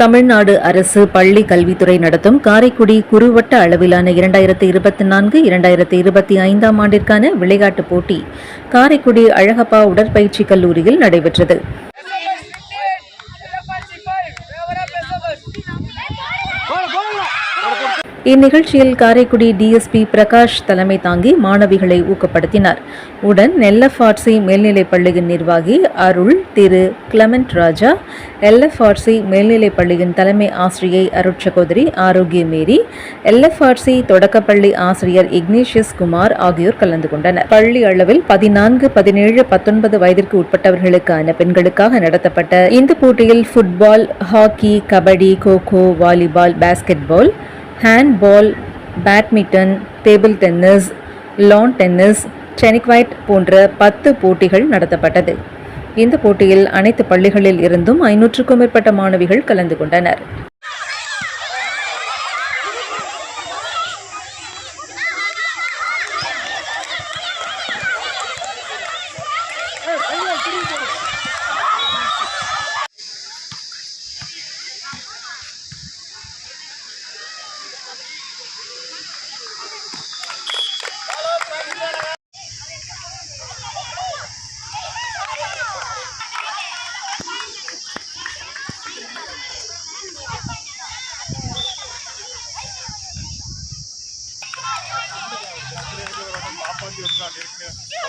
தமிழ்நாடு அரசு பள்ளி கல்வித்துறை நடத்தும் காரைக்குடி குறுவட்ட அளவிலான இரண்டாயிரத்தி இருபத்தி நான்கு இரண்டாயிரத்தி இருபத்தி ஐந்தாம் ஆண்டிற்கான விளையாட்டுப் போட்டி காரைக்குடி அழகப்பா உடற்பயிற்சி கல்லூரியில் நடைபெற்றது. இந்நிகழ்ச்சியில் காரைக்குடி டிஎஸ்பி பிரகாஷ் தலைமை தாங்கி மாணவிகளை ஊக்கப்படுத்தினார். உடன் நெல்லஃபாட்சி மேல்நிலைப் பள்ளியின் நிர்வாகி அருள் திரு. கிளமெண்ட் ராஜா எல்எஃப்ஆர்சி மேல்நிலைப் பள்ளியின் தலைமை ஆசிரியை அருட்சகோதரி ஆரோக்கிய மேரி எல்எஃப்ஆர்சி தொடக்கப்பள்ளி ஆசிரியர் இக்னேஷியஸ் குமார் ஆகியோர் கலந்து கொண்டனர். பள்ளி அளவில் பதினான்கு பதினேழு பத்தொன்பது வயதிற்கு உட்பட்டவர்களுக்கான பெண்களுக்காக நடத்தப்பட்ட இந்த போட்டியில் football hockey kabaddi kho kho volleyball basketball handball badminton table tennis lawn tennis tenniquoit போன்ற பத்து போட்டிகள் நடத்தப்பட்டது. இந்த போட்டியில் அனைத்து பள்ளிகளில் இருந்தும் ஐநூற்றுக்கும் மேற்பட்ட மாணவிகள் கலந்து கொண்டனர்.